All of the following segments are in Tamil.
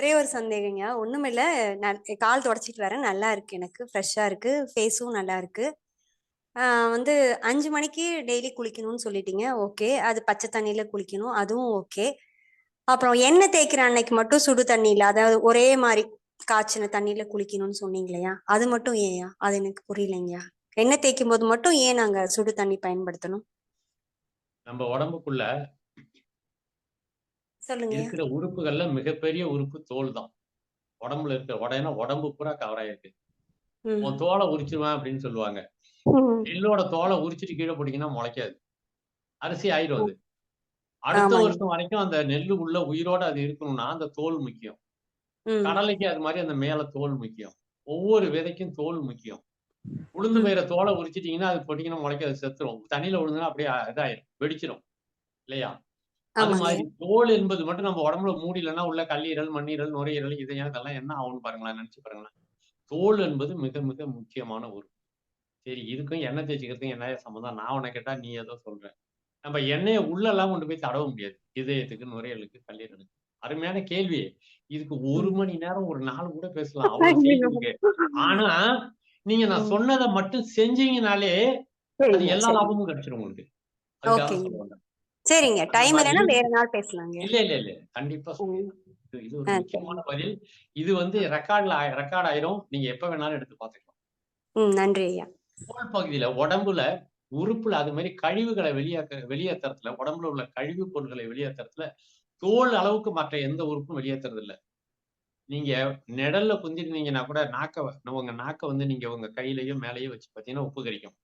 ஒரே ஒரு சந்தேகங்க. ஒண்ணுமில்ல. நான் கால் தொடச்சிட்டு வரேன். நல்லா இருக்கு எனக்கு. ஃப்ரெஷ்ஷா இருக்கு. ஃபேஸும் நல்லா இருக்கு. வந்து அஞ்சு மணிக்கு டெய்லி குளிக்கணும்னு சொல்லிட்டீங்க. ஓகே. அது பச்சை தண்ணியில் குளிக்கணும். அதுவும் ஓகே. அப்புறம் எண்ணெய் தேய்க்கிற அன்னைக்கு மட்டும் சுடு தண்ணியில் அதாவது ஒரே மாதிரி காய்ச்சின தண்ணியில குளிக்கணும்னு சொன்னீங்களையா அது மட்டும் ஏன்யா? அது எனக்கு புரியலைங்கய்யா எண்ணெய் தேய்க்கும் போது மட்டும் ஏன் நாங்க சுடு தண்ணி பயன்படுத்தணும்? நம்ம உடம்புக்குள்ள சொல்லுங்கய்யா. இருக்கிற உறுப்புகள்ல மிகப்பெரிய உறுப்பு தோல் தான். உடம்புல இருக்கிற உடனே உடம்பு பூரா கவர் ஆயிருக்கு. ம். உன் தோல உரிச்சிருவேன் அப்படின்னு சொல்லுவாங்க. நெல்லோட தோல உரிச்சிட்டு கீழ போட்டீங்கன்னா முளைக்காது. அரிசி ஆயிரும் அது. அடுத்த. வருஷம் வரைக்கும் அந்த நெல்லு உள்ள உயிரோட அது இருக்கணும்னா, அந்த தோல் முக்கியம். கடலைக்கு அது மாரி அந்த மேல தோல் முக்கியம். ஒவ்வொரு விதைக்கும் தோல் முக்கியம். உளுந்து ம். பயிர தோல உரிச்சிட்டீங்கன்னா, அது போட்டீங்கன்னா முளைக்காது செத்துரும். தண்ணீல விழுந்ததுன்னா அப்படியே இதாயிரும். வெடிச்சிரும். இல்லையா? அது. மாரி தோல் என்பது மட்டும் நம்ம உடம்புல மூடிலன்னா உள்ள கல்லீரல், மண்ணீரல், நுரையீரல் இதயம் இதெல்லாம் என்ன ஆகும்னு பாருங்களேன். நெனச்சு பாருங்களேன். தோல் என்பது மிக மிக முக்கியமான உறுப்பு. சரி இதுக்கும் எண்ணெய் தேய்ச்சுக்கிறதுக்கும் என்னய்யா சம்மந்தம்? நான் உன்ன கேட்டா நீ ஏதோ சொல்ற. நம்ம எண்ணெய உள்ளலாம் கொண்டு போய் தடவ முடியாது. இதயத்துக்கு, நுரையீரலுக்கு, கல்லீரலுக்கு. அருமையான கேள்வி. இதுக்கு 1 ம். மணி நேரம், 1 நாள் கூட பேசலாம். அவ்வளவு. ஆனா, நீங்க நான். சொன்னத மட்டும் செஞ்சீங்கனாலே, அது எல்லா. லாபமும் கிடைச்சிரும் உங்களுக்கு. அதுக்காக தான் ஓகேங்க. சொல்ல வந்தேன். சரிங்க. டைம் இல்லன்னா வேற நாள் பேசலாங்க. இல்ல, இல்ல, இல்ல. கண்டிப்பா. இது ஒரு முக்கியமான. பதில். இது வந்து. ரெக்கார்ட்ல ரெக்கார்ட் ஆயிரும். நீங்க எப்ப வேணாலும் எடுத்து பார்த்துக்கலாம். ம். நன்றி ஐயா. தோல் பகுதியில உடம்புல, உறுப்புல அது மாரி கழிவுகள வெளியாக்க வெளியேத்துறதுல, உடம்புல உள்ள கழிவு பொருட்களை வெளியேத்துறதுல, தோல் அளவுக்கு மற்ற எந்த உறுப்பும் வெளியேத்துறது இல்ல. நீங்க நிழல்ல குந்திருந்தீங்கன்னா கூட நாக்க உங்க நாக்க வந்து நீங்க உங்க கையிலயோ, மேலயோ வச்சு பார்த்தீங்கன்னா, உப்பு கரிக்கும்.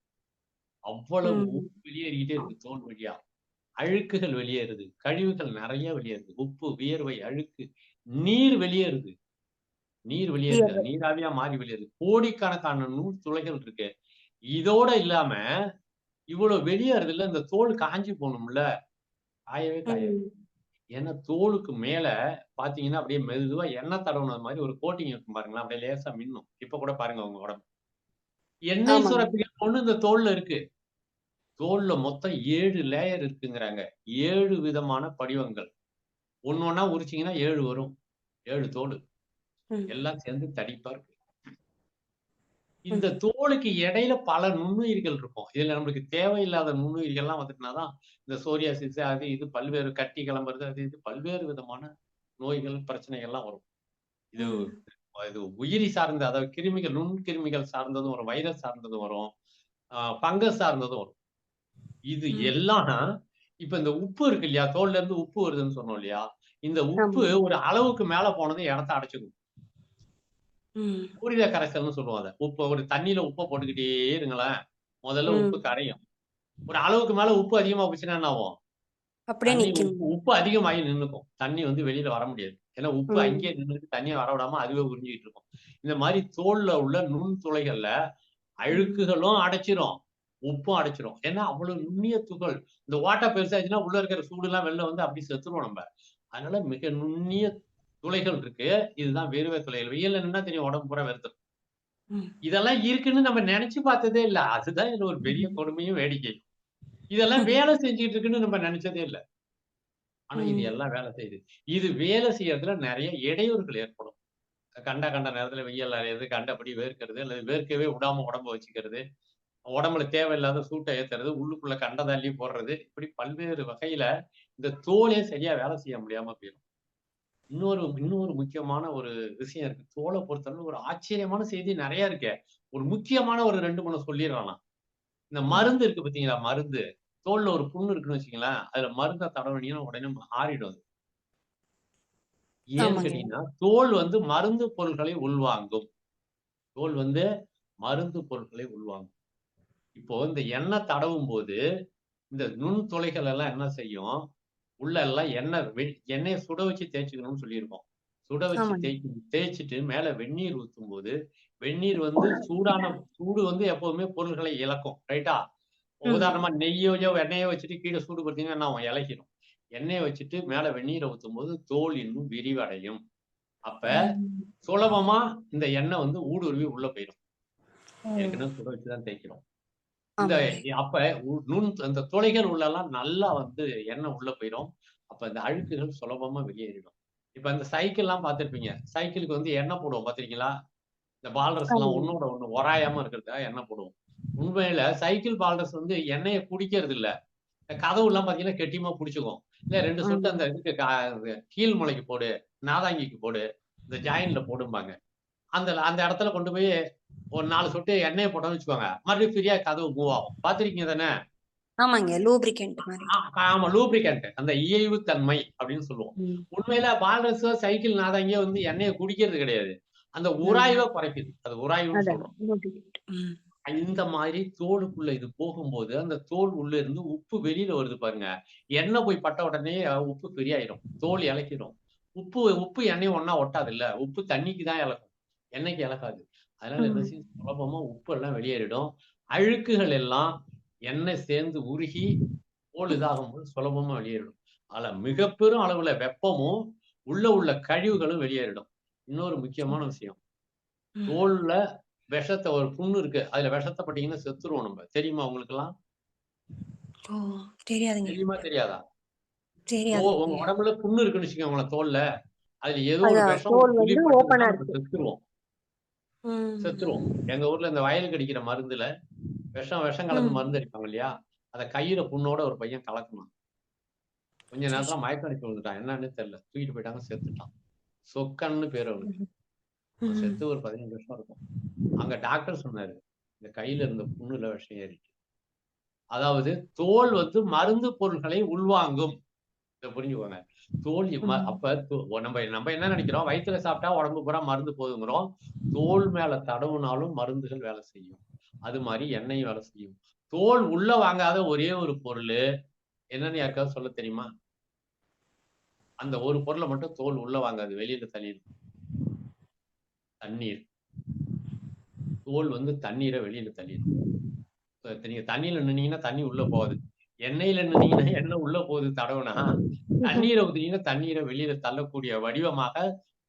அவ்வளவு வெளியேறிக்கிட்டே இருக்கு தோல் வழியா. அழுக்குகள் வெளியேறுது. கழிவுகள் நெறைய வெளியேறுது. உப்பு, வியர்வை, அழுக்கு, நீர் வெளியேறுது. நீர் வெளியேறுது. நீராவியா மாறி வெளியேறுது. கோடிக்கணக்கான நூல் துளைகள் இருக்கு. இதோட இல்லாம, இவ்வளவு வெளியேறுதுல்ல, இந்த தோல் காய்ஞ்சு போணும்ல. காயவே காயாது. ம். ஏன்னா தோலுக்கு மேல பார்த்தீங்கன்னா, அப்படியே மெதுவா எண்ணெய் தடவுனது மாரி ஒரு கோட்டிங் இருக்கும் பாருங்களேன். அப்படியே லேசா மின்னும். இப்ப கூட பாருங்க உங்க உடம்பு. எண்ணெய். சுரப்பிகள் ஒண்ணு இந்த தோல்ல இருக்கு. தோல்ல மொத்தம் 7 லேயர் இருக்குங்கிறாங்க. 7 விதமான படிவங்கள். ஒண்ணு ஒண்ணா உரிச்சீங்கன்னா 7 வரும். 7 தோலு. எல்லாம் சேர்ந்து தடிப்பா இருக்கு. இந்த தோலுக்கு இடையில பல நுண்ணுயிர்கள் இருக்கும். இதுல நம்மளுக்கு தேவையில்லாத நுண்ணுயிர்கள்லாம் வந்துட்டுனா தான், இந்த சோரியாசிஸ் அது இது பல்வேறு கட்டி கிளம்புறது, அது இது பல்வேறு விதமான நோய்கள், பிரச்சனைகள்லாம் வரும். இது. இது உயிரி சார்ந்த அதாவது கிருமிகள், நுண்கிருமிகள் சார்ந்ததும் வரும். வைரஸ் சார்ந்ததும் வரும். அ ஃபங்கஸ் சார்ந்ததும் வரும். இது. எல்லாம் இப்ப இந்த உப்பு இருக்கு இல்லையா? தோல்ல இருந்து உப்பு வருதுன்னு சொன்னோம் இல்லையா? இந்த உப்பு. ஒரு அளவுக்கு மேல போனதும் இடத்த அடைச்சுக்கும். ம். பூரித கரைசல்னு சொல்லுவோம் அத. உப்ப ஒரு தண்ணீல உப்ப போட்டுக்கிட்டே இருங்களேன். முதல்ல உப்பு. கரையும். ஒரு அளவுக்கு மேல உப்பு அதிகமா போச்சுன்னா என்ன ஆகும்? உப்பு அதிகமாகி நின்னுக்கும். தண்ணி வந்து வெளியில வர முடியாது. ஏன்னா உப்பு அங்கேயே ம். நின்னுட்டு தண்ணிய வர விடாம அதுவே உறிஞ்சிக்கிட்டு இருக்கும். இந்த மாரி தோல்ல உள்ள நுண் துளைகள்ல. அழுக்குகளும் அடைச்சிரும். உப்பும் அடைச்சிரும். ஏன்னா அவ்வளவு நுண்ணிய துகள். இந்த ஓட்டை பெருசாச்சுன்னா உள்ள இருக்கிற சூடுலாம் வெளில வந்து அப்படி செத்துருவோம் நம்ப. அதனால மிக நுண்ணிய துளைகள் இருக்கு. இதுதான் வேர்வை துளைகள். வெயில்ல நின்னா தெரியும் உடம்பு பூரா வேர்த்துரும். ம். இதெல்லாம் இருக்குன்னு நம்ம நெனச்சு பார்த்ததே இல்ல. அதுதான் இதுல ஒரு பெரிய. கொடுமையும், வேடிக்கையும். இதெல்லாம் வேலை செஞ்சுட்டு இருக்குன்னு நம்ம நெனச்சதே இல்ல. ஆனா இது. எல்லாம் வேலை செய்யுது. இது வேலை செய்யறதுல நெறைய இடையூறுகள் ஏற்படும். கண்ட கண்ட நேரத்துல வெயில் அலையறது, கண்டபடி வேர்க்கிறது, அல்லது வேர்க்கவே விடாம உடம்ப வச்சுக்கிறது, உடம்புல தேவையில்லாத சூட்ட ஏத்துறது, உள்ளுக்குள்ள கண்டத அள்ளி போடுறது, இப்படி பல்வேறு வகையில இந்த தோலே சரியா வேலை செய்ய முடியாம போயிரும். இன்னொரு இன்னொரு முக்கியமான ஒரு விஷயம் இருக்கு. தோல பொறுத்தளவு ஒரு ஆச்சரியமான செய்தி நெறைய இருக்கே. ஒரு முக்கியமான ஒரு 2, 3 சொல்லிர்றேன் நான். இந்த. மருந்து இருக்கு பார்த்தீங்களா? மருந்து. தோல்ல ஒரு புண்ணு இருக்குன்னு வச்சுக்கங்களேன். அதுல மருந்த தடவுனீங்கன்னா உடனே ஆறிடும் அது. ஏன்னு. கேட்டீங்கன்னா, தோல் வந்து மருந்து பொருள்களை உள்வாங்கும். தோல் வந்து மருந்து பொருட்களை உள்வாங்கும். இப்போ இந்த எண்ணெய் தடவும்போது, இந்த நுண் துளைகள் எல்லாம் என்ன செய்யும்? உள்ள எல்லாம் எண்ணெய் எண்ணெய சுட வச்சு தேய்ச்சுக்கணும்னு சொல்லியிருக்கோம். சுட வச்சு. தேய்ச்சு தேய்ச்சுட்டு மேல வெந்நீர் ஊத்தும்போது, வெந்நீர் வந்து சூடான சூடு வந்து எப்பவுமே பொருள்களை இழக்கும். ரைட்டா? உதாரணமா நெய்யையோ, எண்ணெயோ வச்சுட்டு கீழ சூடுபடுத்தீங்கன்னா என்ன ஆகும்? இளகிரும். எண்ணெய வச்சுட்டு மேல வெந்நீர ஊத்தும்போது தோல் இன்னும் விரிவடையும். அப்ப. சுலபமா இந்த எண்ணெய் வந்து ஊடுருவி உள்ள போயிரும். ஓ! ஏற்கனவே சுட வச்சு தான் தேய்க்கிறோம். இந்த. அப்ப நுண் அந்த துளைகள் உள்ளலாம் நல்லா வந்து எண்ணெய் உள்ள போயிரும். அப்ப இந்த அழுக்குகள் சுலபமா வெளியேறிடும். இப்ப இந்த சைக்கிள்லாம் பார்த்திருப்பீங்க. சைக்கிளுக்கு வந்து எண்ணெய் போடுவோம் பார்த்திருக்கீங்களா? இந்த பால்ரஸ்லாம் ஆமாங்க. ஒண்ணோட ஒண்ணு உராயாம இருக்கிறதுக்காக எண்ணெய் போடுவோம். உண்மையில சைக்கிள் பால்ரஸ் வந்து எண்ணெய குடிக்கிறது இல்ல. இந்த கதவுலாம் பார்த்தீங்கன்னா கெட்டியமா புடிச்சுக்கும். இல்ல 2 சொட்டு. அந்த இதுக்கு கீழ் முனைக்கு போடு, நாதாங்கிக்கு போடு, இந்த ஜாயின்ட்ல போடும்பாங்க. அந்த அந்த இடத்துல கொண்டு போய் ஒரு 4 சொட்டு எண்ணெய போட்டோம்னு வச்சுக்கோங்க. மறுபடியும் ஃப்ரீயா கதவு மூவ் ஆகும். பார்த்திருக்கீங்க தானே? ஆமாங்க. ஆ ஆமா லூப்ரிகன்ட். அந்த இயைவு தன்மை அப்படின்னு சொல்லுவோம். உண்மையில பால்ரஸோ, சைக்கிள் நாதாங்கியோ வந்து எண்ணெய குடிக்கிறது கிடையாது. அந்த. உராய்வ குறைக்குது. அது உராய்வுன்னு. சொல்றோம். ம். இந்த மாதிரி தோலுக்குள்ள இது போகும்போது, அந்த தோல் உள்ள இருந்து உப்பு வெளியில வருது பாருங்க. எண்ணெய் போய் பட்ட உடனே உப்பு ஃப்ரீ ஆயிரும். தோல் இளக்கிரும். உப்பு உப்பு எண்ணெயும் ஒண்ணா ஒட்டாதுல்ல. உப்பு தண்ணிக்கு தான் இளக்கும். எண்ணெய்க்கு இளக்காது. அதனால என்ன. செய்யும் சுலபமா உப்பு எல்லாம் வெளியேறிடும். அழுக்குகள் எல்லாம் எண்ணெய் சேர்ந்து உருகி தோல் இதாகும்போது சுலபமா வெளியேறிடும். அதுல மிகப்பெரும் அளவுல வெப்பமும், உள்ள உள்ள கழிவுகளும் வெளியேறிடும். இன்னொரு முக்கியமான விஷயம். தோல்ல விஷத்த ஒரு புண்ணு இருக்கு. அதுல விஷத்த பட்டீங்கன்னா செத்துருவோம் நம்ம. தெரியுமா உங்களுக்கெல்லாம்? ஓ! தெரியாதுங்க. தெரியுமா? தெரியாதா? உங்க உடம்புல புண்ணு இருக்குன்னு வச்சுக்கோங்களேன் தோல்ல. அதுல ஏதோ ஒரு விஷம் ஒரு ம். செத்துருவோம். எங்க ஊர்ல இந்த வயலுக்கு அடிக்கிற மருந்துல விஷம் விஷம் கலந்து. மருந்து அடிப்பாங்க இல்லையா? அத கயிற புண்ணோட ஒரு பையன் கலக்குனான். கொஞ்ச நேரத்துல! மயக்கம் அடிச்சு விழுந்துட்டான். என்னன்னே தெரியல. தூக்கிட்டு போயிட்டாங்க செத்துட்டான். சொக்கன்னு பேரு அவனுக்கு. செத்து ஒரு 15 வருஷம் இருக்கும். அங்க டாக்டர் சொன்னாரு. இந்த கையில இருந்த புண்ணுல விஷம் ஏறிட்டு. அதாவது தோல் வந்து மருந்து பொருட்களை உள்வாங்கும். இத புரிஞ்சுக்கோங்க. தோல். அப்ப நம்ம நம்ம என்ன நினைக்கிறோம்? வயித்துல சாப்பிட்டா உடம்பு பூரா மருந்து போதுங்கிறோம். தோல் மேல தடவுனாலும் மருந்துகள் வேலை செய்யும். அது மாரி எண்ணெயும் வேலை செய்யும். தோல் உள்ள வாங்காத ஒரே ஒரு பொருளு என்னன்னு யாருக்காவது சொல்ல தெரியுமா? அந்த ஒரு பொருள மட்டும் தோல் உள்ள வாங்காது. வெளியில தள்ளிடும். தண்ணீர். தோல் வந்து தண்ணீர வெளியில தள்ளிடும். இப்ப நீங்க தண்ணீல நின்னீங்கன்னா தண்ணி உள்ள போகாது. எண்ணெயில நின்னீங்கன்னா எண்ணெய் உள்ள போகுது தடவுனா, தண்ணீர ஊத்துனீங்கன்னா தண்ணீர வெளியில தள்ளக்கூடிய வடிவமாக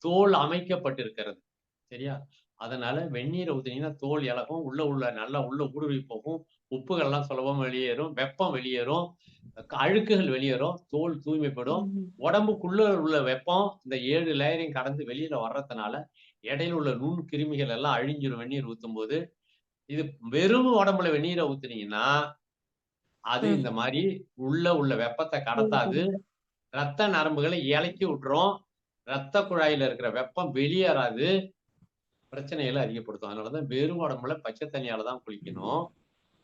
தோல் அமைக்கப்பட்டிருக்கிறது. சரியா? அதனால வெந்நீர ஊத்துனீங்கன்னா தோல் இளகும். உள்ள உள்ள நல்லா உள்ள ஊடுருவி போகும். உப்புகள்லாம் சுலபமா வெளியேறும். வெப்பம் வெளியேறும். அழுக்குகள் வெளியேறும். தோல் தூய்மைப்படும். உடம்புக்குள்ள உள்ள வெப்பம் இந்த 7 லேயரையும் கடந்து வெளியில வர்றதுனால, இடையில உள்ள நுண் கிருமிகள் எல்லாம் அழிஞ்சிரும் வெந்நீர் ஊத்தும்போது. இது வெறும் உடம்புல வெந்நீர ஊத்துனீங்கன்னா, அது. இந்த மாரி உள்ள உள்ள வெப்பத்த கடத்தாது. ரத்த நரம்புகளை இளக்கி விட்டுரும். ரத்த குழாயில இருக்கிற வெப்பம் வெளியேறாது. பிரச்சனைகள அதிகப்படுத்தும். அதனால தான் வெறும் உடம்புல பச்சை தண்ணியால தான் குளிக்கணும்.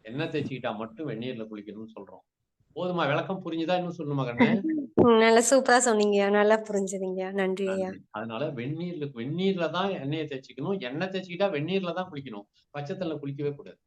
எண்ணெய் தேய்ச்சுக்கிட்டா மட்டும் வெந்நீர்ல குளிக்கணும்னு சொல்றோம். போதுமா? விளக்கம் புரிஞ்சுதா? இன்னும் சொல்லணுமா கண்ணு? நல்லா சூப்பரா சொன்னீங்கய்யா. நல்லா. நன்றி ஐயா. நன்றி. அதனால வெந்நீர்ல வெந்நீர்ல தான் எண்ணெய தேய்ச்சுக்கணும். எண்ணெய் தேய்ச்சுக்கிட்டா வெந்நீர்ல தான் குளிக்கணும். பச்சை தண்ணில குளிக்கவே கூடாது.